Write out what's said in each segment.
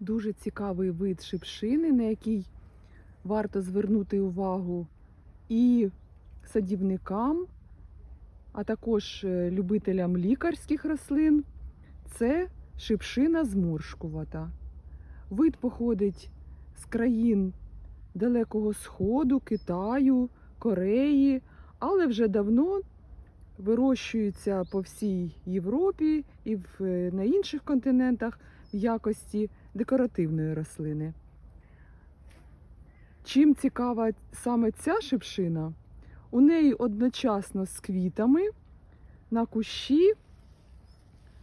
Дуже цікавий вид шипшини, на який варто звернути увагу і садівникам, а також е, любителям лікарських рослин. Це шипшина зморшкувата. Вид походить з країн Далекого Сходу, Китаю, Кореї, але вже давно вирощується по всій Європі і е, на інших континентах в якості декоративної рослини. Чим цікава саме ця шипшина? У неї одночасно з квітами на кущі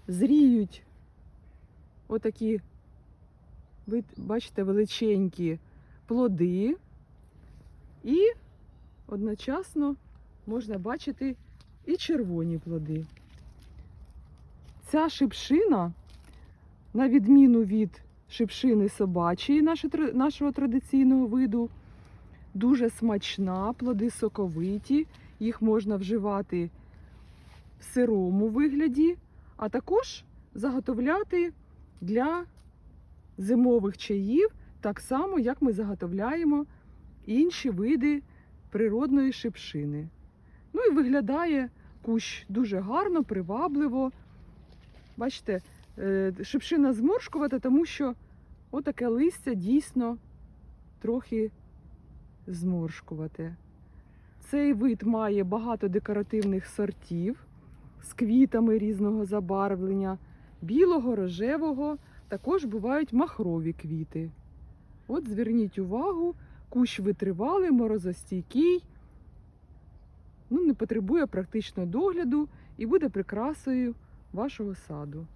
зріють отакі, ви бачите, величенькі плоди, і одночасно можна бачити і червоні плоди. Ця шипшина, на відміну від шипшини собачої, нашого традиційного виду, дуже смачна, плоди соковиті, їх можна вживати в сирому вигляді, а також заготовляти для зимових чаїв, так само, як ми заготовляємо інші види природної шипшини. Ну і виглядає кущ дуже гарно, привабливо. Бачите, е, шипшина зморшкувата, тому що отаке листя дійсно трохи зморшкувате. Цей вид має багато декоративних сортів з квітами різного забарвлення, білого, рожевого, також бувають махрові квіти. От зверніть увагу, кущ витривалий, морозостійкий, ну, не потребує практично догляду і буде прикрасою вашого саду.